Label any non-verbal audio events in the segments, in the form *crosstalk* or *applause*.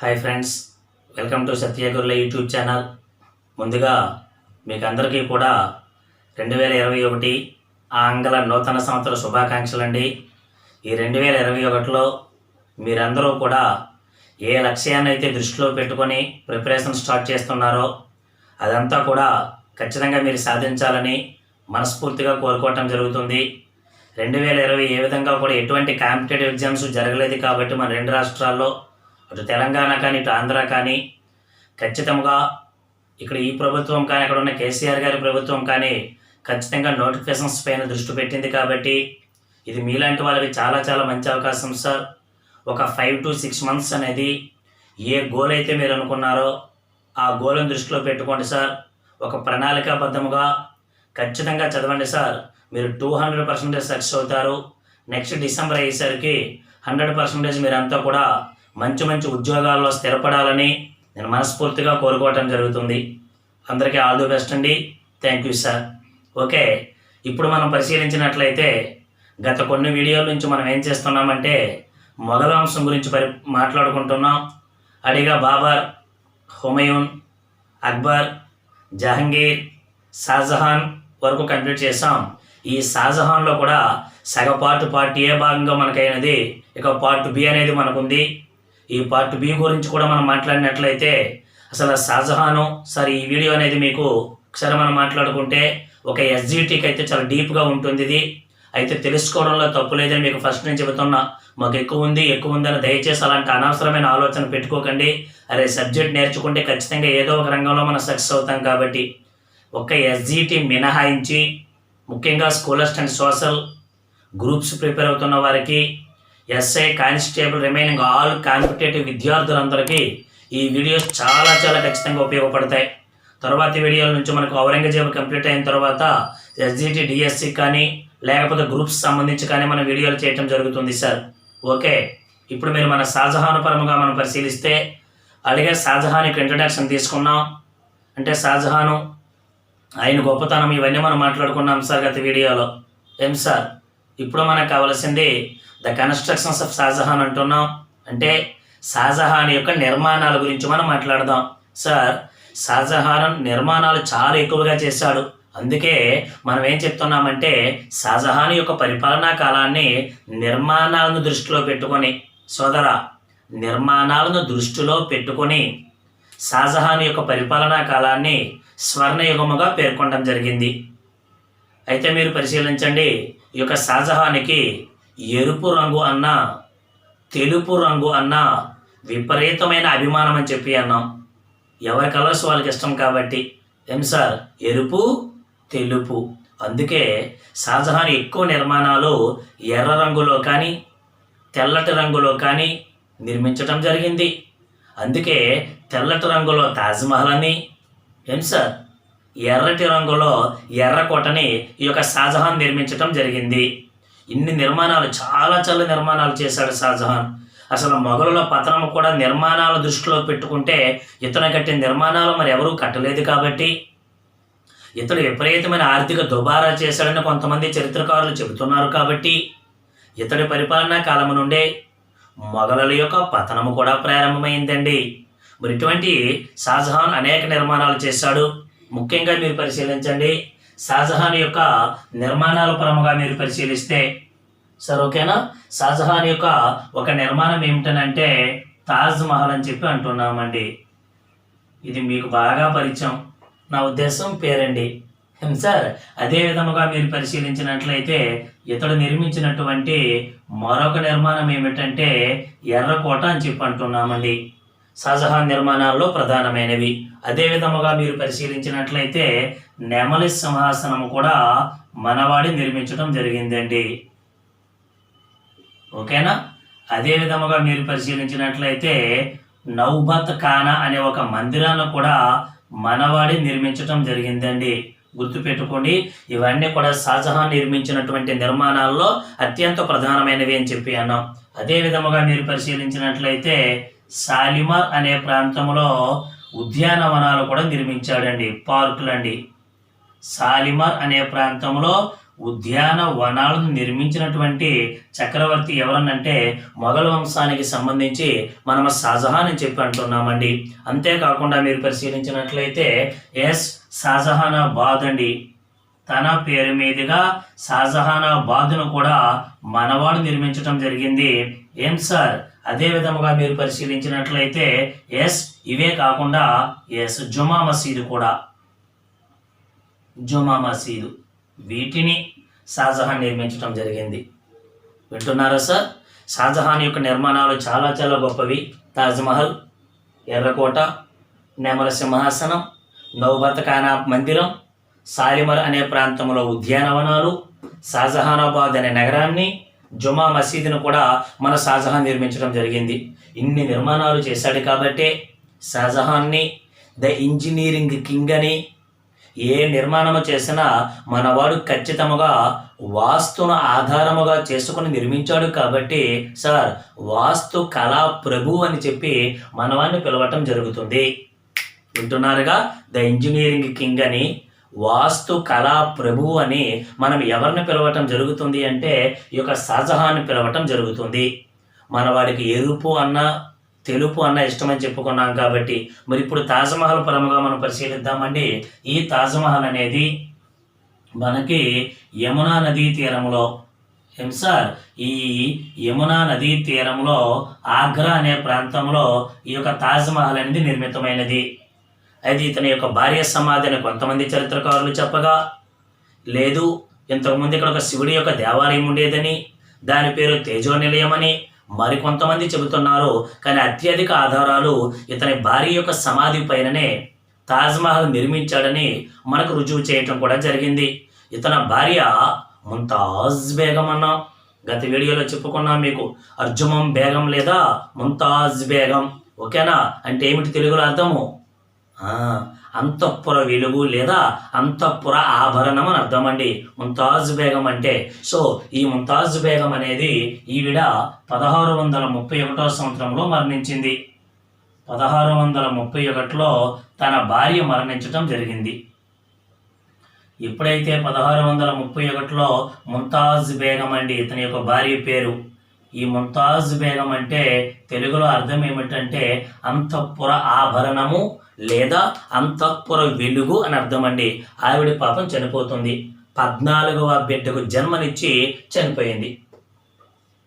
Hi friends welcome to సత్యగురుల YouTube channel. ముందుగా మీకు అందరికీ కూడా రెండు వేల ఇరవై ఒకటి ఆంగ్ల నూతన సంవత్సర శుభాకాంక్షలు అండి ఈ రెండు వేల ఇరవై ఒకటిలో మీరందరూ కూడా ఏ లక్ష్యాన్ని అయితే దృష్టిలో పెట్టుకొని ప్రిపరేషన్ స్టార్ట్ చేస్తున్నారో అదంతా కూడా ఖచ్చితంగా మీరు సాధించాలని మనస్ఫూర్తిగా కోరుకోవటం జరుగుతుంది. రెండు వేల ఇరవై ఏ విధంగా కూడా ఎటువంటి కాంపిటేటివ్ ఎగ్జామ్స్ జరగలేదు కాబట్టి మన రెండు రాష్ట్రాల్లో అటు తెలంగాణ కానీ ఇటు ఆంధ్ర కానీ ఖచ్చితంగా ఇక్కడ ఈ ప్రభుత్వం కానీ అక్కడ ఉన్న కేసీఆర్ గారి ప్రభుత్వం కానీ ఖచ్చితంగా నోటిఫికేషన్స్ పైన దృష్టి పెట్టింది కాబట్టి ఇది మీలాంటి వాళ్ళకి చాలా చాలా మంచి అవకాశం సార్. ఒక ఫైవ్ టు సిక్స్ మంత్స్ అనేది ఏ గోల్ అయితే మీరు అనుకున్నారో ఆ గోల్ని దృష్టిలో పెట్టుకోండి సార్. ఒక ప్రణాళికాబద్ధముగా ఖచ్చితంగా చదవండి సార్. మీరు టూ హండ్రెడ్ పర్సెంటేజ్ సక్సెస్ అవుతారు. నెక్స్ట్ డిసెంబర్ అయ్యేసరికి హండ్రెడ్ పర్సెంటేజ్ మీరంతా కూడా మంచి మంచి ఉద్యోగాల్లో స్థిరపడాలని నేను మనస్ఫూర్తిగా కోరుకోవటం జరుగుతుంది. అందరికీ ఆల్ ది బెస్ట్ అండి. Thank you sir. ఓకే ఇప్పుడు మనం పరిశీలించినట్లయితే గత కొన్ని వీడియోల నుంచి మనం ఏం చేస్తున్నామంటే మొఘల వంశం గురించి పరి మాట్లాడుకుంటున్నాం. అడిగా బాబర్ హుమయూన్ అక్బర్ జహంగీర్ షాజహాన్ వరకు కంప్లీట్ చేసాం ఈ షాజహాన్లో కూడా సగపార్ట్ పార్ట్ ఏ భాగంగా మనకైనది. ఇక పార్ట్ బి అనేది మనకుంది. ఈ పార్ట్ బి గురించి కూడా మనం మాట్లాడినట్లయితే అసలు షాజహాను సరే ఈ వీడియో అనేది మీకు ఒకసారి మనం మాట్లాడుకుంటే ఒక ఎస్జిటికి అయితే చాలా డీప్గా ఉంటుంది ఇది. అయితే తెలుసుకోవడంలో తప్పు లేదని మీకు ఫస్ట్ నేను చెబుతున్నా. మాకు ఎక్కువ ఉంది ఎక్కువ ఉందని దయచేసి అలాంటి అనవసరమైన ఆలోచన పెట్టుకోకండి. అరే సబ్జెక్ట్ నేర్చుకుంటే ఖచ్చితంగా ఏదో ఒక రంగంలో మనం సక్సెస్ అవుతాం కాబట్టి. ఒక ఎస్జిటి మినహాయించి ముఖ్యంగా school and social groups prepare అవుతున్న వారికి SI constable remaining all competitive విద్యార్థులందరికీ ఈ వీడియోస్ చాలా చాలా ఖచ్చితంగా ఉపయోగపడతాయి. తర్వాతి వీడియోల నుంచి మనకు ఔరంగజేబు కంప్లీట్ అయిన తర్వాత ఎస్జిటి డిఎస్సి కానీ లేకపోతే గ్రూప్స్ సంబంధించి కానీ మనం వీడియోలు చేయటం జరుగుతుంది సార్. ఓకే ఇప్పుడు మీరు మన షాజహాన్ పరముగా మనం పరిశీలిస్తే అలాగే షాజహాన్కి ఇంట్రడక్షన్ తీసుకున్నాం. అంటే షాజహాను ఆయన గొప్పతనం ఇవన్నీ మనం మాట్లాడుకున్నాం సార్ గత వీడియోలో. ఏం సార్? ఇప్పుడు మనకు కావాల్సింది ద కన్స్ట్రక్షన్స్ ఆఫ్ షాజహాన్ అంటున్నాం. అంటే షాజహాన్ యొక్క నిర్మాణాల గురించి మనం మాట్లాడదాం. సార్ షాజహాన్ నిర్మాణాలు చాలా ఎక్కువగా చేశాడు. అందుకే మనం ఏం చెప్తున్నామంటే షాజహాన్ యొక్క పరిపాలనా కాలాన్ని నిర్మాణాలను దృష్టిలో పెట్టుకొని సోదర నిర్మాణాలను దృష్టిలో పెట్టుకొని షాజహాన్ యొక్క పరిపాలనా కాలాన్ని స్వర్ణయుగముగా పేర్కొనడం జరిగింది. అయితే మీరు పరిశీలించండి. ఈ యొక్క షాజహాన్కి ఎరుపు రంగు అన్న తెలుపు రంగు అన్న విపరీతమైన అభిమానం అని చెప్పి అన్నాం. ఎవరి కలర్స్ వాళ్ళకి ఇష్టం కాబట్టి. ఏం సార్? ఎరుపు తెలుపు. అందుకే షాజహాన్ ఎక్కువ నిర్మాణాలు ఎర్ర రంగులో కానీ తెల్లటి రంగులో కానీ నిర్మించటం జరిగింది. అందుకే తెల్లటి రంగులో తాజ్మహల్ అని. ఏం సార్? ఎర్రటి రంగులో ఎర్రకోటని ఈ యొక్క షాజహాన్ నిర్మించటం జరిగింది. ఇన్ని నిర్మాణాలు చాలా చాలా నిర్మాణాలు చేశాడు షాజహాన్. అసలు మొఘలుల పతనం కూడా నిర్మాణాల దృష్టిలో పెట్టుకుంటే ఇతను కట్టిన నిర్మాణాలు మరి ఎవరూ కట్టలేదు కాబట్టి. ఇతడు విపరీతమైన ఆర్థిక దుబారా చేశాడని కొంతమంది చరిత్రకారులు చెబుతున్నారు కాబట్టి. ఇతడి పరిపాలనా కాలం నుండే మొఘలుల యొక్క పతనము కూడా ప్రారంభమైందండి. మరి ఇటువంటి షాజహాన్ అనేక నిర్మాణాలు చేశాడు. ముఖ్యంగా మీరు పరిశీలించండి. షాజహాన్ యొక్క నిర్మాణాల పరముగా మీరు పరిశీలిస్తే సార్ ఓకేనా? షాజహాన్ యొక్క ఒక నిర్మాణం ఏమిటనంటే తాజ్ మహల్ అని చెప్పి అంటున్నామండి. ఇది మీకు బాగా పరిచయం. నా ఉద్దేశం పేరండి. సార్ అదే విధముగా మీరు పరిశీలించినట్లయితే ఇతడు నిర్మించినటువంటి మరొక నిర్మాణం ఏమిటంటే ఎర్రకోట అని చెప్పి అంటున్నామండి. షాజహాన్ నిర్మాణాల్లో ప్రధానమైనవి. అదే విధముగా మీరు పరిశీలించినట్లయితే నెమలి సింహాసనము కూడా మనవాడి నిర్మించడం జరిగిందండి. ఓకేనా? అదే విధముగా మీరు పరిశీలించినట్లయితే నౌబత్ ఖానా అనే ఒక మందిరాన్ని కూడా మనవాడి నిర్మించటం జరిగిందండి. గుర్తుపెట్టుకోండి ఇవన్నీ కూడా షాజహాన్ నిర్మించినటువంటి నిర్మాణాల్లో అత్యంత ప్రధానమైనవి అని చెప్పి అన్నాం. అదే విధముగా మీరు పరిశీలించినట్లయితే సాలిమార్ అనే ప్రాంతంలో ఉద్యానవనాలు కూడా నిర్మించాడండి పార్కులండి. సాలిమార్ అనే ప్రాంతంలో ఉద్యానవనాలను నిర్మించినటువంటి చక్రవర్తి ఎవరనంటే మొఘల్ వంశానికి సంబంధించి మనం షాజహాన్ అని చెప్పి అంటున్నామండి. అంతేకాకుండా మీరు పరిశీలించినట్లయితే ఎస్ షాజహానాబాద్ అండి. తన పేరు మీదుగా షాజహానాబాద్ను కూడా మనవాడు నిర్మించడం జరిగింది. ఏం సార్? అదే విధముగా మీరు పరిశీలించినట్లయితే ఎస్ ఇవే కాకుండా ఎస్ జుమా మసీదు కూడా. జుమా మసీదు. వీటిని షాజహాన్ నిర్మించడం జరిగింది. వింటున్నారా సార్? షాజహాన్ యొక్క నిర్మాణాలు చాలా చాలా గొప్పవి. తాజ్మహల్ ఎర్రకోట నెమల సింహాసనం నౌబత్ ఖానా మందిరం సాలిమర్ అనే ప్రాంతంలో ఉద్యానవనాలు షాజహానాబాద్ అనే నగరాన్ని జుమా మసీదును కూడా మన షాజహాన్ నిర్మించడం జరిగింది. ఇన్ని నిర్మాణాలు చేశాడు కాబట్టే షాజహాన్ని ద ఇంజనీరింగ్ కింగ్ అని ఏ నిర్మాణము చేసినా మనవాడు ఖచ్చితముగా వాస్తును ఆధారముగా చేసుకుని నిర్మించాడు కాబట్టి సార్ వాస్తు కళా ప్రభు అని చెప్పి మనవాడిని పిలవటం జరుగుతుంది. వింటున్నారుగా? ద ఇంజనీరింగ్ కింగ్ అని వాస్తు కళా ప్రభు అని మనం ఎవరిని పిలవటం జరుగుతుంది అంటే ఈ యొక్క షాజహాన్ని పిలవటం జరుగుతుంది. మన వాడికి ఎరుపు అన్న తెలుపు అన్న ఇష్టమని చెప్పుకున్నాం కాబట్టి మరి ఇప్పుడు తాజ్మహల్ పరముగా మనం పరిశీలిద్దామండి. ఈ తాజ్మహల్ అనేది మనకి యమునా నదీ తీరంలో ఏం సార్? ఈ యమునా నదీ తీరంలో ఆగ్రా అనే ప్రాంతంలో ఈ యొక్క తాజ్మహల్ అనేది నిర్మితమైనది. అయితే ఇతని యొక్క భార్య సమాధి అని కొంతమంది చరిత్రకారులు చెప్పగా లేదు ఇంతకుముందు ఇక్కడ ఒక శివుడి యొక్క దేవాలయం ఉండేదని దాని పేరు తేజో నిలయం అని మరికొంతమంది చెబుతున్నారు. కానీ అత్యధిక ఆధారాలు ఇతని భార్య యొక్క సమాధి పైననే తాజ్మహల్ నిర్మించాడని మనకు రుజువు చేయటం కూడా జరిగింది. ఇతని భార్య ముంతాజ్ బేగం అన్నాం గత వీడియోలో చెప్పుకున్నాం మీకు. అర్జుమం బేగం లేదా ముంతాజ్ బేగం? ఓకేనా? అంటే ఏమిటి తెలుగులో అర్థము? అంతఃపుర వెలుగు లేదా అంతఃపుర ఆభరణం అని అర్థం అండి ముంతాజ్ బేగం అంటే సో ఈ ముంతాజ్ బేగం అనేది ఈవిడ పదహారు వందల ముప్పై ఒకటో సంవత్సరంలో మరణించింది. పదహారు వందల ముప్పై ఒకటిలో తన భార్య మరణించటం జరిగింది. ఎప్పుడైతే పదహారు వందల ముప్పై ఒకటిలో ముంతాజ్ బేగం అండి ఇతని యొక్క భార్య పేరు. ఈ ముంతాజ్ బేగం అంటే తెలుగులో అర్థం ఏమిటంటే అంతఃపుర ఆభరణము లేదా అంతఃపుర వెలుగు అని అర్థం అండి ఆవిడ పాపం చనిపోతుంది. పద్నాలుగవ బిడ్డకు జన్మనిచ్చి చనిపోయింది.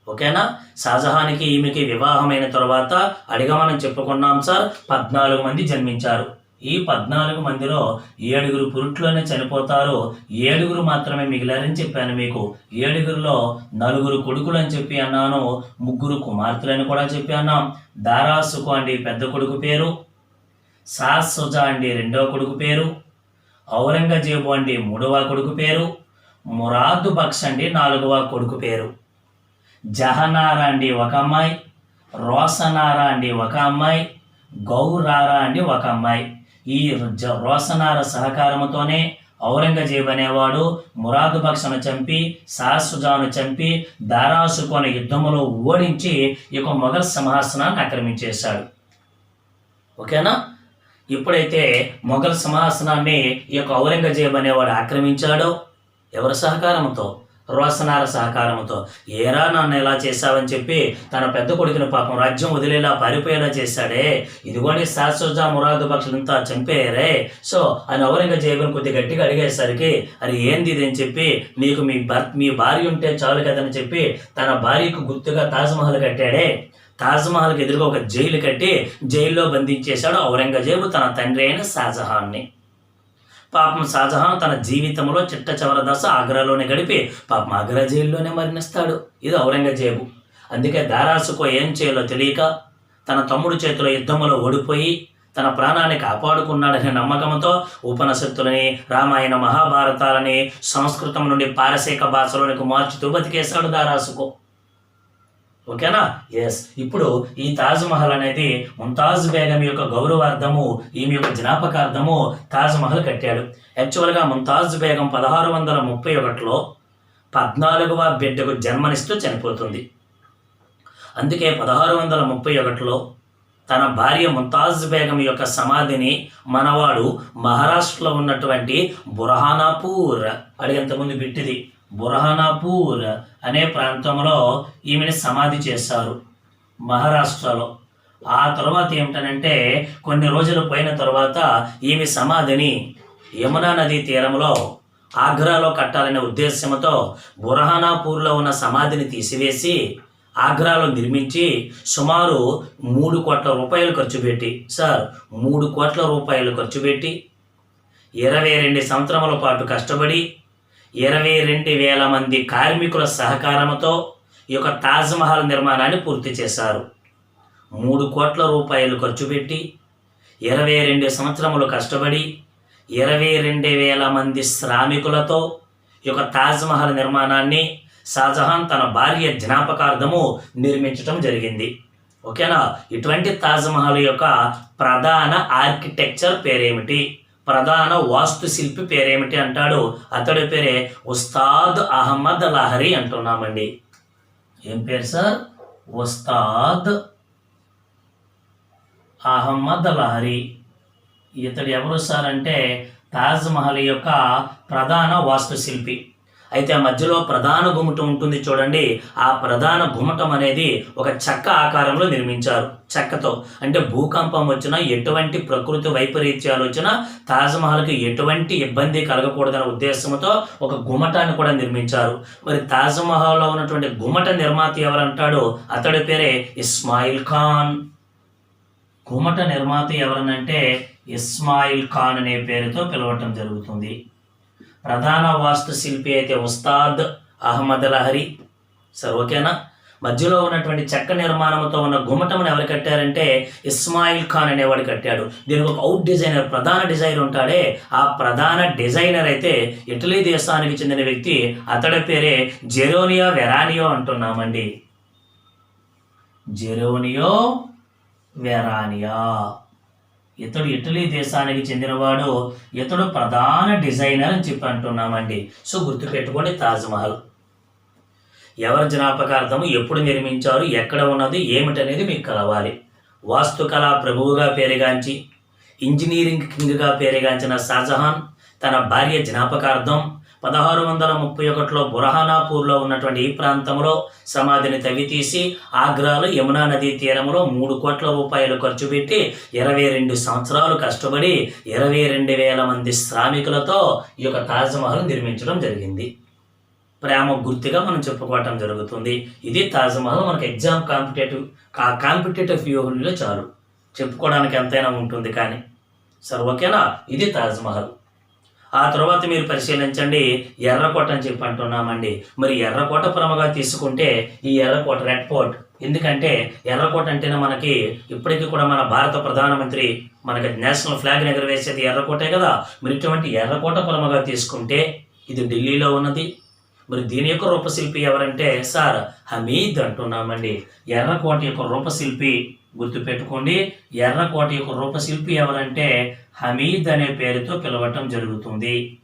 ఓకేనా? షాజహాన్కి ఈమెకి వివాహమైన తర్వాత అడిగమనం చెప్పుకున్నాం సార్ పద్నాలుగు మంది జన్మించారు. ఈ పద్నాలుగు మందిలో ఏడుగురు పురుట్లోనే చనిపోతారు. ఏడుగురు మాత్రమే మిగిలారని చెప్పాను మీకు. ఏడుగురులో నలుగురు కొడుకులు అని చెప్పి అన్నాను. ముగ్గురు కుమార్తెలని కూడా చెప్పి అన్నాం. దారాసుకు అండి పెద్ద కొడుకు పేరు. సాసుజా అండి రెండవ కొడుకు పేరు ఔరంగజేబు అండి మూడవ కొడుకు పేరు మురాదు బక్ష్ అండి నాలుగవ కొడుకు పేరు. జహనారా అండి ఒక అమ్మాయి రోసనారా అండి ఒక అమ్మాయి గౌరారా అండి ఒక అమ్మాయి. ఈ జ- రోసనార సహకారంతోనే ఔరంగజేబు అనేవాడు మురాదు బక్షను చంపి సాసుజాను చంపి దారాసుకు అనే యుద్ధములో ఓడించి ఈ యొక్క మొఘల్ సింహాసనాన్ని ఆక్రమించేశాడు. ఓకేనా? ఎప్పుడైతే మొఘల్ సింహాసనాన్ని ఈ యొక్క ఔరంగజేబు అనేవాడు ఆక్రమించాడో. ఎవరి సహకారంతో రోసనార సహకారంతో ఏరా నన్ను ఎలా చేశావని చెప్పి తన పెద్ద కొడుకుని పాపం రాజ్యం వదిలేలా పారిపోయేలా చేశాడే. ఇదిగోని శాశ్వత మురాదు పక్షులంతా చంపేయరే సో అని ఔరంగజేబుని కొద్ది గట్టిగా అడిగేసరికి అది ఏంది ఇది అని చెప్పి నీకు మీ భర్ మీ భార్య ఉంటే చాలు కదని చెప్పి తన భార్యకు గుర్తుగా తాజ్మహల్ కట్టాడే. తాజ్మహల్కి ఎదురుగా ఒక జైలు కట్టి జైల్లో బంధించేశాడు ఔరంగజేబు తన తండ్రి అయిన షాజహాన్ని. పాపం షాజహాన్ తన జీవితంలో చిట్ట చివరి దశ ఆగ్రాలోనే గడిపి పాపం ఆగ్రా జైల్లోనే మరణిస్తాడు. ఇది ఔరంగజేబు. అందుకే దారాసుకో ఏం చేయాలో తెలియక తన తమ్ముడు చేతిలో యుద్ధంలో ఓడిపోయి తన ప్రాణాన్ని కాపాడుకున్నాడనే నమ్మకంతో ఉపనిషత్తులని రామాయణ మహాభారతాలని సంస్కృతం నుండి పారసీక భాషలోనికి మార్చుతూ బతికేశాడు దారాసుకో. ఓకేనా? ఎస్ ఇప్పుడు ఈ తాజ్ మహల్ అనేది ముంతాజ్ బేగం యొక్క గౌరవార్థము ఈమె యొక్క జ్ఞాపకార్థము తాజ్ మహల్ కట్టాడు. యాక్చువల్గా ముంతాజ్ బేగం పదహారు వందల ముప్పై ఒకటిలో పద్నాలుగవ బిడ్డకు జన్మనిస్తూ చనిపోతుంది. అందుకే పదహారు వందల ముప్పై ఒకటిలో తన భార్య ముంతాజ్ బేగం యొక్క సమాధిని మనవాడు మహారాష్ట్రలో ఉన్నటువంటి బురహానాపూర్. అడిగంతకుముందు బిట్టిది బురహానాపూర్ అనే ప్రాంతంలో ఈమెను సమాధి చేశారు మహారాష్ట్రలో. ఆ తర్వాత ఏమిటనంటే కొన్ని రోజులు పోయిన తర్వాత ఈమె సమాధిని యమునా నదీ తీరంలో ఆగ్రాలో కట్టాలనే ఉద్దేశంతో బురహానాపూర్లో ఉన్న సమాధిని తీసివేసి ఆగ్రాలో నిర్మించి సుమారు మూడు కోట్ల రూపాయలు ఖర్చు పెట్టి సార్ మూడు కోట్ల రూపాయలు ఖర్చు పెట్టి ఇరవై రెండు సంవత్సరముల పాటు కష్టపడి ఇరవై రెండు వేల మంది కార్మికుల సహకారంతో ఈ యొక్క తాజ్మహల్ నిర్మాణాన్ని పూర్తి చేశారు. మూడు కోట్ల రూపాయలు ఖర్చు పెట్టి ఇరవై రెండు సంవత్సరములు కష్టపడి ఇరవై రెండు వేల మంది శ్రామికులతో ఈ యొక్క తాజ్మహల్ నిర్మాణాన్ని షాజహాన్ తన భార్య జ్ఞాపకార్థము నిర్మించటం జరిగింది. ఓకేనా? ఇటువంటి తాజ్మహల్ యొక్క ప్రధాన ఆర్కిటెక్చర్ పేరేమిటి? ప్రధాన వాస్తుశిల్పి పేరేమిటి అంటాడు? అతడి పేరే ఉస్తాద్ అహ్మద్ లహరి అంటున్నామండి. ఏం పేరు సార్? ఉస్తాద్ అహ్మద్ లహరి. ఇతడు ఎవరు సార్ అంటే తాజ్మహల్ యొక్క ప్రధాన వాస్తుశిల్పి అయితే ఆ మధ్యలో ప్రధాన గుమ్మటం ఉంటుంది చూడండి. ఆ ప్రధాన గుమ్మటం అనేది ఒక చెక్క ఆకారంలో నిర్మించారు. చెక్కతో. అంటే భూకంపం వచ్చినా ఎటువంటి ప్రకృతి వైపరీత్యాలు వచ్చినా తాజ్మహల్కి ఎటువంటి ఇబ్బంది కలగకూడదనే ఉద్దేశంతో ఒక గుమ్మటాన్ని కూడా నిర్మించారు. మరి తాజ్మహల్లో ఉన్నటువంటి గుమ్మట నిర్మాత ఎవరంటాడో? అతడి పేరే ఇస్మాయిల్ ఖాన్. గుమ్మట నిర్మాత ఎవరనంటే ఇస్మాయిల్ ఖాన్ అనే పేరుతో పిలవటం జరుగుతుంది. ప్రధాన వాస్తు శిల్పి అయితే ఉస్తాద్ అహ్మద్ లహరి. సార్ ఓకేనా మధ్యలో ఉన్నటువంటి చెక్క నిర్మాణంతో ఉన్న గుమ్మటమును ఎవరు కట్టారంటే ఇస్మాయిల్ ఖాన్ అనేవాడు కట్టాడు. దీనికి ఒక అవుట్ డిజైనర్ ప్రధాన డిజైనర్ ఉంటాడే. ఆ ప్రధాన డిజైనర్ అయితే ఇటలీ దేశానికి చెందిన వ్యక్తి. అతడి పేరే జెరోనియో వెరానియో అంటున్నామండి. జెరోనియో వెరానియా. ఇతడు ఇటలీ దేశానికి చెందినవాడు ఇతడు ప్రధాన డిజైనర్ అని చెప్పి అంటున్నామండి. సో గుర్తుపెట్టుకోండి తాజ్మహల్. ఎవరి జ్ఞాపకార్థము ఎప్పుడు నిర్మించారు ఎక్కడ ఉన్నది ఏమిటనేది మీకు కలవాలి. వాస్తుకళా ప్రభువుగా పేరుగాంచి ఇంజనీరింగ్ కింగ్గా పేరుగాంచిన షాజహాన్ తన భార్య జ్ఞాపకార్థం పదహారు వందల ముప్పై ఒకటిలో బురహానాపూర్లో ఉన్నటువంటి ఈ ప్రాంతంలో సమాధిని తవ్వితీసి ఆగ్రాలో యమునా నదీ తీరంలో మూడు కోట్ల రూపాయలు ఖర్చు పెట్టి ఇరవై రెండు సంవత్సరాలు కష్టపడి ఇరవై రెండు వేల మంది శ్రామికులతో ఈ యొక్క తాజ్మహల్ నిర్మించడం జరిగింది. ప్రేమ గుర్తుగా మనం చెప్పుకోవటం జరుగుతుంది. ఇది తాజ్మహల్ మనకు ఎగ్జామ్ కాంపిటేటివ్ కా కాంపిటేటివ్ వ్యూహంలో చాలు. చెప్పుకోవడానికి ఎంతైనా ఉంటుంది కానీ సరే ఓకేనా ఇది తాజ్మహల్. ఆ తర్వాత మీరు పరిశీలించండి. ఎర్రకోట అని చెప్పి అంటున్నామండి. మరి ఎర్రకోట ప్రమగా తీసుకుంటే ఈ ఎర్రకోట రెడ్ ఫోర్ట్ ఎందుకంటే ఎర్రకోట అంటేనే మనకి ఇప్పటికీ కూడా మన భారత ప్రధానమంత్రి మనకి నేషనల్ ఫ్లాగ్ ఎగరవేసేది ఎర్రకోటే కదా. మరి ఇటువంటి ఎర్రకోట ప్రమగా తీసుకుంటే ఇది ఢిల్లీలో ఉన్నది. మరి దీని యొక్క రూపశిల్పి ఎవరంటే సార్ హమీద్ అంటున్నామండి. ఎర్రకోట యొక్క రూపశిల్పి గుర్తుపెట్టుకోండి ఎర్రకోట యొక్క రూపశిల్పి ఎవరంటే హమీద్ అనే పేరుతో పిలవటం జరుగుతుంది.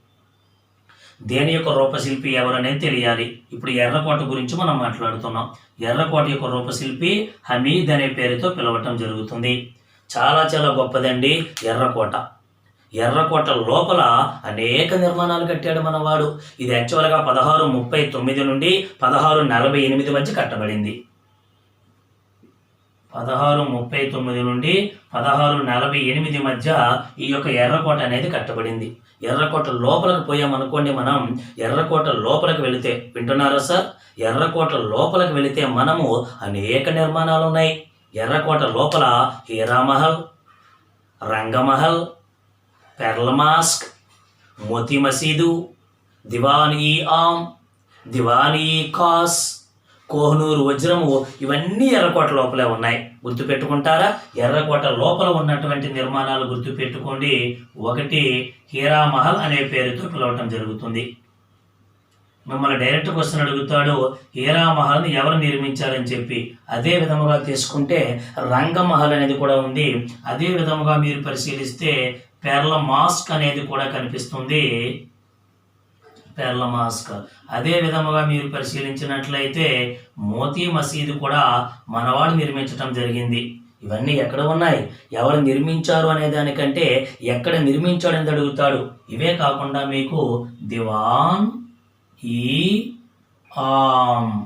దేని యొక్క రూపశిల్పి ఎవరనేది తెలియాలి. ఇప్పుడు ఎర్రకోట గురించి మనం మాట్లాడుతున్నాం. ఎర్రకోట యొక్క రూపశిల్పి హమీద్ అనే పేరుతో పిలవటం జరుగుతుంది. చాలా చాలా గొప్పదండి ఎర్రకోట ఎర్రకోట లోపల అనేక నిర్మాణాలు కట్టాడు మనవాడు. ఇది యాక్చువల్గా పదహారు ముప్పై తొమ్మిది నుండి పదహారు నలభై ఎనిమిది మధ్య కట్టబడింది. పదహారు ముప్పై తొమ్మిది నుండి పదహారు నలభై ఎనిమిది మధ్య ఈ యొక్క ఎర్రకోట అనేది కట్టబడింది. ఎర్రకోట లోపలికి పోయామనుకోండి మనం ఎర్రకోట లోపలికి వెళితే వింటున్నారా సార్? ఎర్రకోట లోపలికి వెళితే మనము అనేక నిర్మాణాలు ఉన్నాయి ఎర్రకోట లోపల హీరామహల్ రంగమహల్ పెర్ల మాస్క్ మోతీ మసీదు దివాన్ ఈ ఆమ్ దివాన్ ఈ కాస్ కోహనూరు వజ్రము ఇవన్నీ ఎర్రకోట లోపలే ఉన్నాయి. గుర్తుపెట్టుకుంటారా ఎర్రకోట లోపల ఉన్నటువంటి నిర్మాణాలు గుర్తుపెట్టుకోండి ఒకటి హీరామహల్ అనే పేరుతో పిలవటం జరుగుతుంది. మిమ్మల్ని డైరెక్ట్ క్వశ్చన్ అడుగుతాడు హీరామహల్ని ఎవరు నిర్మించారని చెప్పి. అదే విధముగా తీసుకుంటే రంగమహల్ అనేది కూడా ఉంది. అదే విధముగా మీరు పరిశీలిస్తే పెర్ల మాస్క్ అనేది కూడా కనిపిస్తుంది. Pearl mosque. అదే విధముగా మీరు పరిశీలించినట్లయితే మోతీ మసీదు కూడా మనవాడు నిర్మించటం జరిగింది. ఇవన్నీ ఎక్కడ ఉన్నాయి? ఎవరు నిర్మించారు అనే దానికంటే ఎక్కడ నిర్మించాడని అడుగుతాడు. ఇవే కాకుండా మీకు దివాన్ ఈ ఆమ్.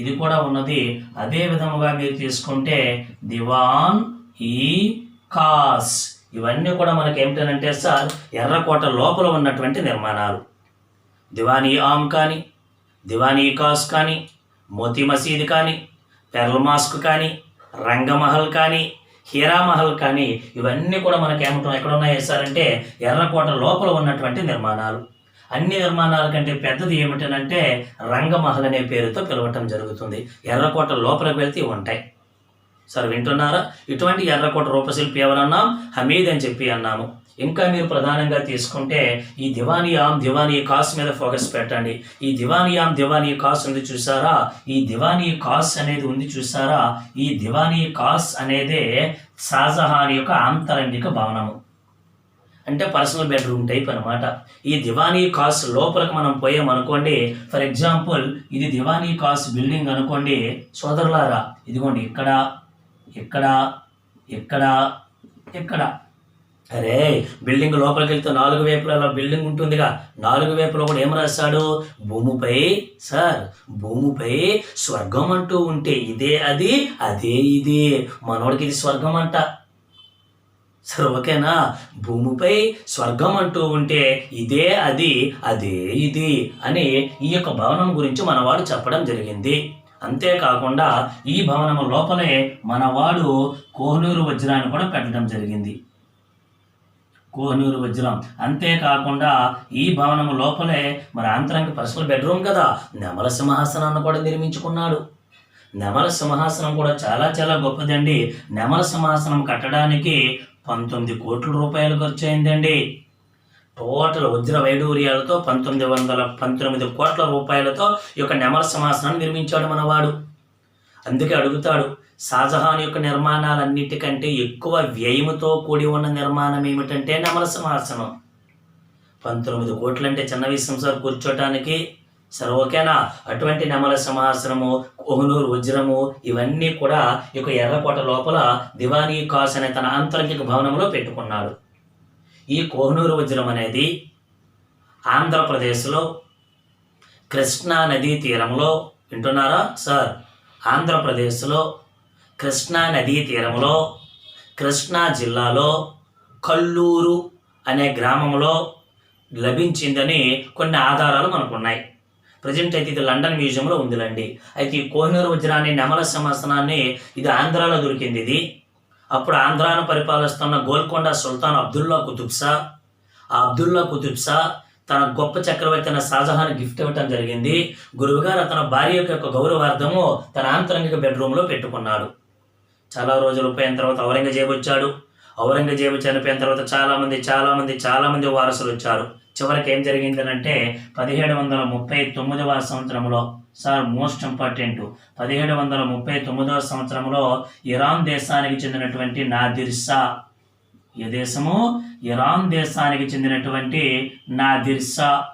ఇది కూడా ఉన్నది. అదే విధముగా మీరు తీసుకుంటే దివాన్ ఈ కాస్. ఇవన్నీ కూడా మనకి ఏమిటనంటే సార్ ఎర్రకోట లోపల ఉన్నటువంటి నిర్మాణాలు. దివానీ ఆమ్ కానీ దివానీ కాస్ కానీ మోతీ మసీద్ కానీ పెర్ల్ మాస్క్ కానీ రంగమహల్ కానీ హీరామహల్ కానీ ఇవన్నీ కూడా మనకి ఏమిటో ఎక్కడ ఉన్నాయి అంటే ఎర్రకోట లోపల ఉన్నటువంటి నిర్మాణాలు. అన్ని నిర్మాణాల కంటే పెద్దది ఏమిటనంటే రంగమహల్ అనే పేరుతో పిలవటం జరుగుతుంది. ఎర్రకోట లోపలికి వెళ్తే ఉంటాయి. సార్ వింటున్నారా? ఇటువంటి ఎర్రకోట రూపశిల్పి ఎవరన్నాం? హమీద్ అని చెప్పి అన్నాము. ఇంకా మీరు ప్రధానంగా తీసుకుంటే ఈ దివానియాం దివానీ కాస్ మీద ఫోకస్ పెట్టండి. ఈ దివానియాం దివానీ కాస్ ఉంది చూసారా? ఈ దివానీ కాస్ అనేది ఉంది చూసారా? ఈ దివానీ కాస్ అనేదే షాజహాన్ యొక్క ఆంతరంగిక భవనము. అంటే పర్సనల్ బెడ్రూమ్ టైప్ అనమాట ఈ దివానీ కాస్ లోపలికి మనం పోయామనుకోండి ఫర్ ఎగ్జాంపుల్ ఇది దివానీ కాస్ బిల్డింగ్ అనుకోండి సోదరులారా ఇదిగోండి ఇక్కడ ఇక్కడ ఇక్కడ ఇక్కడ. అరే బిల్డింగ్ లోపలికి వెళ్తే నాలుగు వైపులలో బిల్డింగ్ ఉంటుందిగా. నాలుగు వైపులో కూడా ఏం రాశాడు? భూమిపై సార్ భూమిపై స్వర్గం అంటూ ఉంటే ఇదే అది అదే ఇది. మనోడికి ఇది స్వర్గం అంట. సరే ఓకేనా? భూమిపై స్వర్గం అంటూ ఉంటే ఇదే అది అదే ఇది అని ఈ యొక్క భవనం గురించి మనవాడు చెప్పడం జరిగింది. అంతేకాకుండా ఈ భవనం లోపలే మనవాడు కోహనూరు వజ్రాన్ని కూడా పెట్టడం జరిగింది. కోహనూరు వజ్రం అంతేకాకుండా ఈ భవనం లోపలే మరి ఆంతరంగ పర్సనల్ బెడ్రూమ్ కదా. నెమల సింహాసనాన్ని కూడా నిర్మించుకున్నాడు. నెమల సింహాసనం కూడా చాలా చాలా గొప్పదండి. నెమల సింహాసనం కట్టడానికి పంతొమ్మిది కోట్ల రూపాయలు ఖర్చు అయిందండి టోటల్ వజ్ర వైడూర్యాలతో పంతొమ్మిది వందల పంతొమ్మిది కోట్ల రూపాయలతో ఈ యొక్క నెమల సింహాసనాన్ని నిర్మించాడు మనవాడు. అందుకే అడుగుతాడు షాజహాన్ యొక్క నిర్మాణాలన్నిటికంటే ఎక్కువ వ్యయముతో కూడి ఉన్న నిర్మాణం ఏమిటంటే నెమల సింహాసనం. పంతొమ్మిది కోట్లంటే చిన్న విషయం సార్ కూర్చోటానికి సరే ఓకేనా అటువంటి నెమల సింహాసనము కోహనూరు వజ్రము ఇవన్నీ కూడా ఈ యొక్క ఎర్రకోట లోపల దివానీ కాస్ అనే తన ఆంతరంగిక భవనంలో పెట్టుకున్నాడు. ఈ కోహనూరు వజ్రం అనేది ఆంధ్రప్రదేశ్లో కృష్ణా నదీ తీరంలో వింటున్నారా సార్? ఆంధ్రప్రదేశ్లో కృష్ణా నదీ తీరంలో కృష్ణా జిల్లాలో కల్లూరు అనే గ్రామంలో లభించిందని కొన్ని ఆధారాలు మనకున్నాయి. ప్రజెంట్ అయితే ఇది లండన్ మ్యూజియంలో ఉందిలండి. అయితే ఈ కోహినూరు వజ్రాన్ని నెమల సింహాసనాన్ని ఇది ఆంధ్రాలో దొరికింది ఇది. అప్పుడు ఆంధ్రాను పరిపాలిస్తున్న గోల్కొండ సుల్తాన్ అబ్దుల్లా కుతుబ్సా ఆ అబ్దుల్లా కుతుబ్ షా తన గొప్ప చక్రవర్తి అయిన షాజహాన్ గిఫ్ట్ ఇవ్వటం జరిగింది. గురువుగారు తన భార్య యొక్క గౌరవార్థము తన ఆంతరంగిక బెడ్రూమ్లో పెట్టుకున్నాడు. చాలా రోజులు పోయిన తర్వాత ఔరంగజేబు వచ్చాడు. ఔరంగజేబు చనిపోయిన తర్వాత చాలామంది చాలామంది చాలామంది వారసులు వచ్చారు. చివరికి ఏం జరిగిందనంటే పదిహేడు వందల ముప్పై తొమ్మిదవ సంవత్సరంలో సార్ మోస్ట్ ఇంపార్టెంట్ పదిహేడు వందల ముప్పై తొమ్మిదవ సంవత్సరంలో ఇరాన్ దేశానికి చెందినటువంటి నాదిర్ షా. ఏ దేశము? ఇరాన్ దేశానికి చెందినటువంటి నాదిర్సా.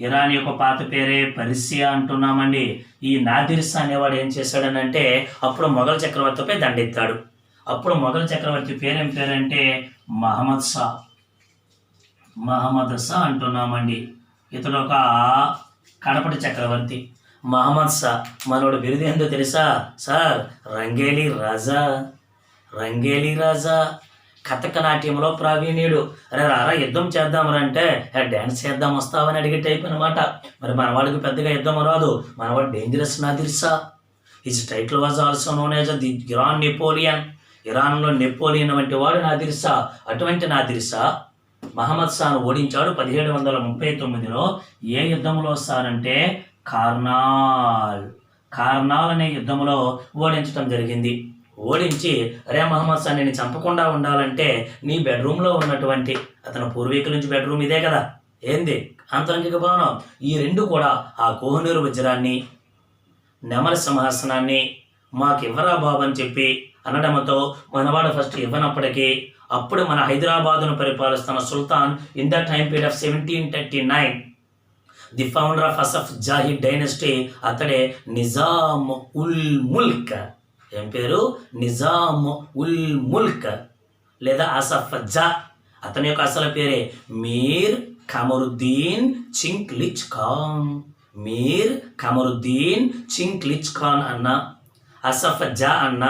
ఇరాన్ యొక్క పాత పేరే పరిసియా అంటున్నామండి. ఈ నాదిర్సా అనేవాడు ఏం చేశాడనంటే అప్పుడు మొఘల్ చక్రవర్తిపై దండెత్తాడు. అప్పుడు మొఘల్ చక్రవర్తి పేరేం పేరంటే మహమ్మద్ షా. మహమ్మద్ షా అంటున్నామండి. ఇతడు ఒక కడపటి చక్రవర్తి. మహమ్మద్ షా. మనోడు బిరుదు ఏందో తెలుసా? సార్ రంగేలి రాజా. రంగేలి రాజా. కథక నాట్యంలో ప్రావీణ్యుడు. అరే రారా యుద్ధం చేద్దాం అంటే డ్యాన్స్ చేద్దాం వస్తావని అడిగే టైప్ అనమాట మరి మనవాడికి పెద్దగా యుద్ధం రాదు. మనవాడు dangerous Nadir Shah his title was also known as the Iran Napoleon ఇరాన్లో నెపోలియన్ వంటి వాడు నాదిర్సా అటువంటి నాదిర్సా మహమ్మద్ షాను ఓడించాడు పదిహేడు వందల ముప్పై తొమ్మిదిలో. ఏ యుద్ధంలో వస్తారంటే కార్నాల్. కార్నాల్ అనే యుద్ధంలో ఓడించడం జరిగింది. ఓడించి అరే మహమ్మద్ సార్ నేను చంపకుండా ఉండాలంటే నీ బెడ్రూమ్లో ఉన్నటువంటి అతని పూర్వీకుల నుంచి బెడ్రూమ్ ఇదే కదా. ఏంది? ఆంతరంగిక భవనం. ఈ రెండు కూడా ఆ కోహనూరు వజ్రాన్ని నెమల సింహాసనాన్ని మాకు ఇవ్వరా బాబు అని చెప్పి అనడంతో మనవాడు ఫస్ట్ ఇవ్వనప్పటికీ అప్పుడు మన హైదరాబాదును పరిపాలిస్తున్న సుల్తాన్ in the time period of seventeen thirty nine. The founder of Asaf Jahi dynasty అతడే నిజాం ఉల్ ముల్క్. ఏం పేరు? నిజాం ఉల్ ముల్క్ లేదా అసఫజ్జా అతని యొక్క అసలు పేరే మీర్ కమరుద్దీన్ చింక్లిచ్ ఖాన్ మీర్ కమరుద్దీన్ చింక్లిచ్ ఖాన్ అన్న అసఫ్ అన్నా అన్న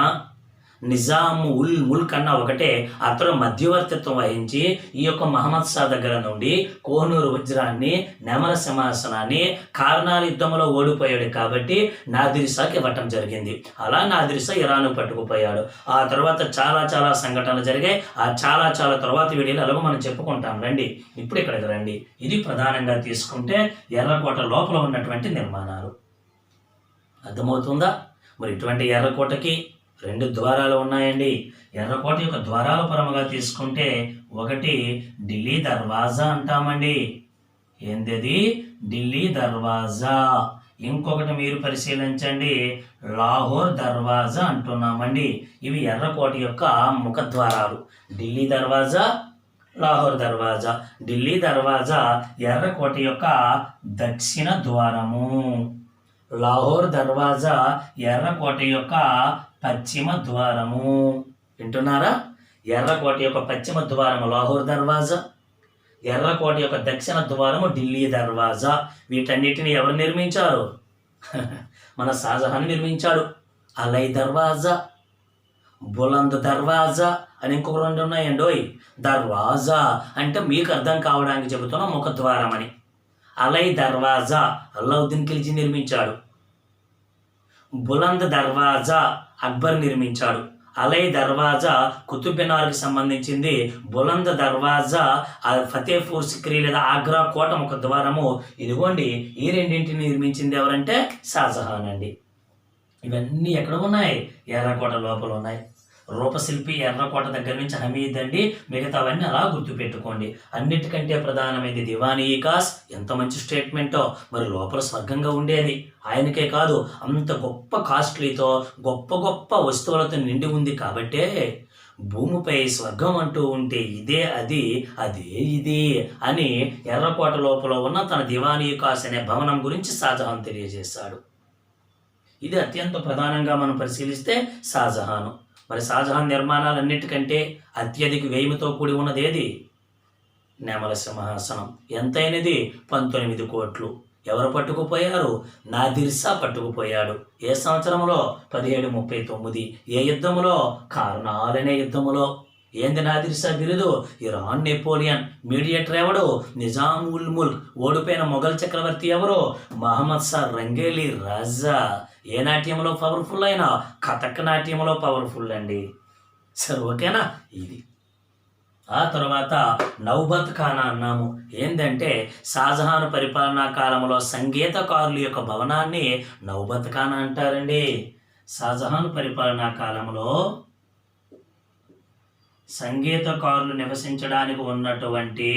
నిజాము ఉల్ ముల్క్ అన్న ఒకటే అతడు మధ్యవర్తిత్వం వహించి ఈ యొక్క మహమ్మద్ షా దగ్గర నుండి కోహనూరు వజ్రాన్ని నెమల సింహాసనాన్ని కారణాల యుద్ధంలో ఓడిపోయాడు కాబట్టి నాదిరిసాకి ఇవ్వటం జరిగింది. అలా నాదిరిసా ఇరాను పట్టుకుపోయాడు. ఆ తర్వాత చాలా చాలా సంఘటనలు జరిగాయి. ఆ చాలా చాలా తర్వాత వీడియోలు మనం చెప్పుకుంటాం. రండి ఇప్పుడు ఇక్కడికి రండి. ఇది ప్రధానంగా తీసుకుంటే ఎర్రకోట లోపల ఉన్నటువంటి నిర్మాణాలు. అర్థమవుతుందా? మరి ఇటువంటి ఎర్రకోటకి రెండు ద్వారాలు ఉన్నాయండి. ఎర్రకోట యొక్క ద్వారాల పరముగా తీసుకుంటే ఒకటి ఢిల్లీ దర్వాజా అంటామండి. ఏంటది ఢిల్లీ దర్వాజా. ఇంకొకటి మీరు పరిశీలించండి. లాహోర్ దర్వాజా అంటున్నామండి. ఇవి ఎర్రకోట యొక్క ముఖద్వారాలు ఢిల్లీ దర్వాజా లాహోర్ దర్వాజా. ఢిల్లీ దర్వాజా ఎర్రకోట యొక్క దక్షిణ ద్వారము. లాహోర్ దర్వాజా ఎర్రకోట యొక్క పశ్చిమ ద్వారము. వింటున్నారా? ఎర్రకోట యొక్క పశ్చిమ ద్వారము లాహోర్ దర్వాజా. ఎర్రకోట యొక్క దక్షిణ ద్వారము ఢిల్లీ దర్వాజా. వీటన్నిటిని ఎవరు నిర్మించారు? *laughs* మన షాజహాన్ నిర్మించాడు. అలై దర్వాజా. బులంద్ దర్వాజా అని ఇంకొక రెండు ఉన్నాయండి ఓయ్ దర్వాజా అంటే మీకు అర్థం కావడానికి చెబుతున్న ముఖద్వారం అని అలై దర్వాజా అల్లావుద్దీన్ ఖిల్జీ నిర్మించాడు. బులంద్ దర్వాజా అక్బర్ నిర్మించాడు. అలై దర్వాజా కుతుబ్ మినార్కి సంబంధించింది బులంద్ దర్వాజా ఫతేపూర్ సిక్రీ లేదా ఆగ్రా కోట ఒక ద్వారము. ఇదిగోండి ఈ రెండింటిని నిర్మించింది ఎవరంటే షాజహాన్ అండి. ఇవన్నీ ఎక్కడ ఉన్నాయి? ఎర్రకోట లోపల ఉన్నాయి. రూపశిల్పి ఎర్రకోట దగ్గర నుంచి హమీద్ అండి. మిగతావన్నీ అలా గుర్తుపెట్టుకోండి. అన్నిటికంటే ప్రధానమైనది దివానీ కాస్. ఎంత మంచి స్టేట్మెంటో. మరి లోపల స్వర్గంగా ఉండేది. ఆయనకే కాదు అంత గొప్ప కాస్ట్లీతో గొప్ప గొప్ప వస్తువులతో నిండి ఉంది కాబట్టే భూమిపై స్వర్గం అంటూ ఉంటే ఇదే అది అదే ఇది అని ఎర్రకోట లోపల ఉన్న తన దివానీ కాస్ అనే భవనం గురించి షాజహాన్ తెలియజేశాడు. ఇది అత్యంత ప్రధానంగా మనం పరిశీలిస్తే షాజహాను. మరి షాజహాన్ నిర్మాణాలన్నిటికంటే అత్యధిక వ్యయముతో కూడి ఉన్నది ఏది? నెమల సింహాసనం. ఎంతైనది? పంతొమ్మిది కోట్లు. ఎవరు పట్టుకుపోయారు? నాదిర్సా పట్టుకుపోయాడు. ఏ సంవత్సరంలో? పదిహేడు ముప్పై తొమ్మిది. ఏ యుద్ధములో? కారణాలనే యుద్ధములో. ఏంది నాదిర్సా బిరుదు? Iran Napoleon. మీడియేటర్ ఎవడు? నిజాం ఉల్ ముల్క్. ఓడిపోయిన మొఘల్ చక్రవర్తి ఎవరు? మహమ్మద్ షా రంగేలి రాజా. ఏ నాట్యంలో పవర్ఫుల్ అయినా కథక్ నాట్యంలో పవర్ఫుల్ అండి. సరే ఓకేనా? ఇది. ఆ తర్వాత నౌబత్ ఖానా అన్నాము. ఏంటంటే షాజహాన్ పరిపాలనా కాలంలో సంగీతకారుల యొక్క భవనాన్ని నౌబత్ ఖానా అంటారండి. షాజహాన్ పరిపాలనా కాలంలో సంగీతకారులు నివసించడానికి ఉన్నటువంటి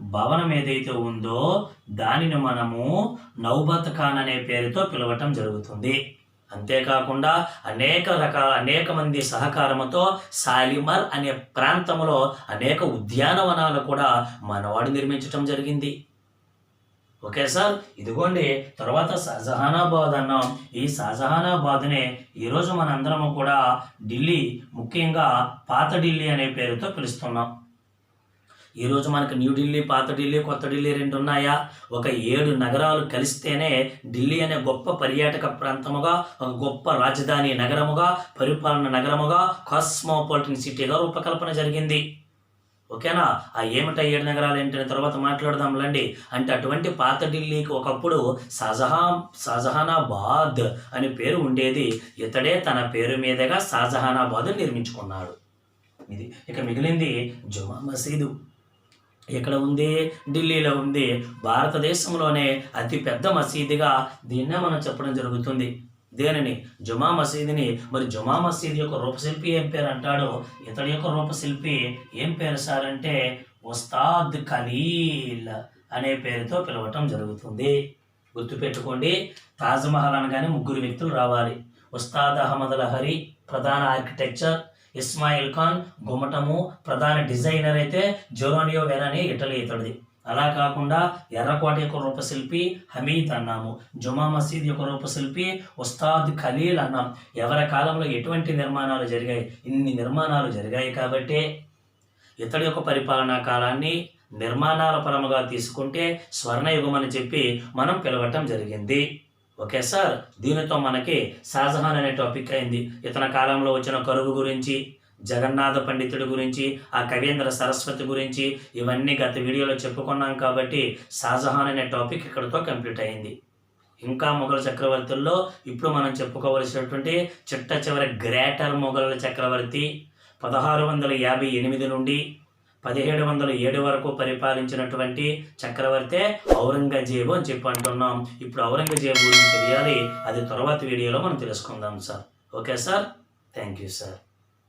భవనం ఏదైతే ఉందో దానిని మనము నౌబత్ ఖాన్ అనే పేరుతో పిలవటం జరుగుతుంది. అంతేకాకుండా అనేక రకాల అనేక మంది సహకారంతో సాలిమర్ అనే ప్రాంతంలో అనేక ఉద్యానవనాలు కూడా మనవాడు నిర్మించటం జరిగింది. Okay sir? ఇదిగోండి తర్వాత షాజహానాబాద్ అన్నాం. ఈ షాజహానాబాద్నే ఈరోజు మనందరము కూడా ఢిల్లీ ముఖ్యంగా పాత ఢిల్లీ అనే పేరుతో పిలుస్తున్నాం. ఈరోజు మనకు న్యూఢిల్లీ పాత ఢిల్లీ కొత్త ఢిల్లీ రెండు ఉన్నాయా? ఒక ఏడు నగరాలు కలిస్తేనే ఢిల్లీ అనే గొప్ప పర్యాటక ప్రాంతముగా ఒక గొప్ప రాజధాని నగరముగా పరిపాలన నగరముగా కాస్మోపాలిటన్ సిటీగా రూపకల్పన జరిగింది. ఓకేనా? ఆ ఏమిటా ఏడు నగరాలు ఏంటనే తర్వాత మాట్లాడదాంలండి అంటే అటువంటి పాత ఢిల్లీకి ఒకప్పుడు షాజహాన్ షాజహానాబాద్ అని పేరు ఉండేది. ఇతడే తన పేరు మీదుగా షాజహానాబాద్ నిర్మించుకున్నాడు. ఇది ఇక మిగిలింది జుమా మసీదు. ఎక్కడ ఉంది ఢిల్లీలో ఉంది. భారతదేశంలోనే అతి పెద్ద మసీదుగా దీన్నే మనం చెప్పడం జరుగుతుంది. దేనిని? జుమా మసీదుని. మరి జుమా మసీద్ యొక్క రూపశిల్పి ఏం పేరు అంటాడో? ఇతడి యొక్క రూపశిల్పి ఏం పేరు సార్ అంటే? ఉస్తాద్ ఖలీల్ అనే పేరుతో పిలవటం జరుగుతుంది. గుర్తుపెట్టుకోండి తాజ్మహల్ అనగానే ముగ్గురు వ్యక్తులు రావాలి. ఉస్తాద్ అహ్మద్ లహరి ప్రధాన ఆర్కిటెక్చర్ ఇస్మాయిల్ ఖాన్ గుమ్మటము ప్రధాన డిజైనర్ అయితే జోరోనియో వెనని ఇటలీ ఇతడిది. అలా కాకుండా ఎర్రకోట యొక్క రూపశిల్పి హమీద్ అన్నాము. జుమా మసీద్ యొక్క రూపశిల్పి ఉస్తాద్ ఖలీల్ అన్నాం. ఎవరి కాలంలో ఎటువంటి నిర్మాణాలు జరిగాయి? ఇన్ని నిర్మాణాలు జరిగాయి కాబట్టి ఇతడి యొక్క పరిపాలనా కాలాన్ని నిర్మాణాల పరముగా తీసుకుంటే స్వర్ణయుగం అని చెప్పి మనం పిలవటం జరిగింది. ఓకే సార్ దీనితో మనకి షాజహాన్ అనే టాపిక్ అయింది. ఇతన కాలంలో వచ్చిన కరువు గురించి జగన్నాథ పండితుడి గురించి ఆ కవీంద్ర సరస్వతి గురించి ఇవన్నీ గత వీడియోలో చెప్పుకున్నాం కాబట్టి షాజహాన్ అనే టాపిక్ ఇక్కడితో కంప్లీట్ అయింది. ఇంకా మొఘల్ చక్రవర్తుల్లో ఇప్పుడు మనం చెప్పుకోవలసినటువంటి చిట్ట చివరి గ్రేటర్ మొఘల్ చక్రవర్తి పదహారు వందల యాభై ఎనిమిది నుండి పదిహేడు వందల ఏడు వరకు పరిపాలించినటువంటి చక్రవర్తే ఔరంగజేబు అని చెప్పి అంటున్నాం. ఇప్పుడు ఔరంగజేబు గురించి తెలియాలి. అది తర్వాత వీడియోలో మనం తెలుసుకుందాం sir. Okay sir? Thank you sir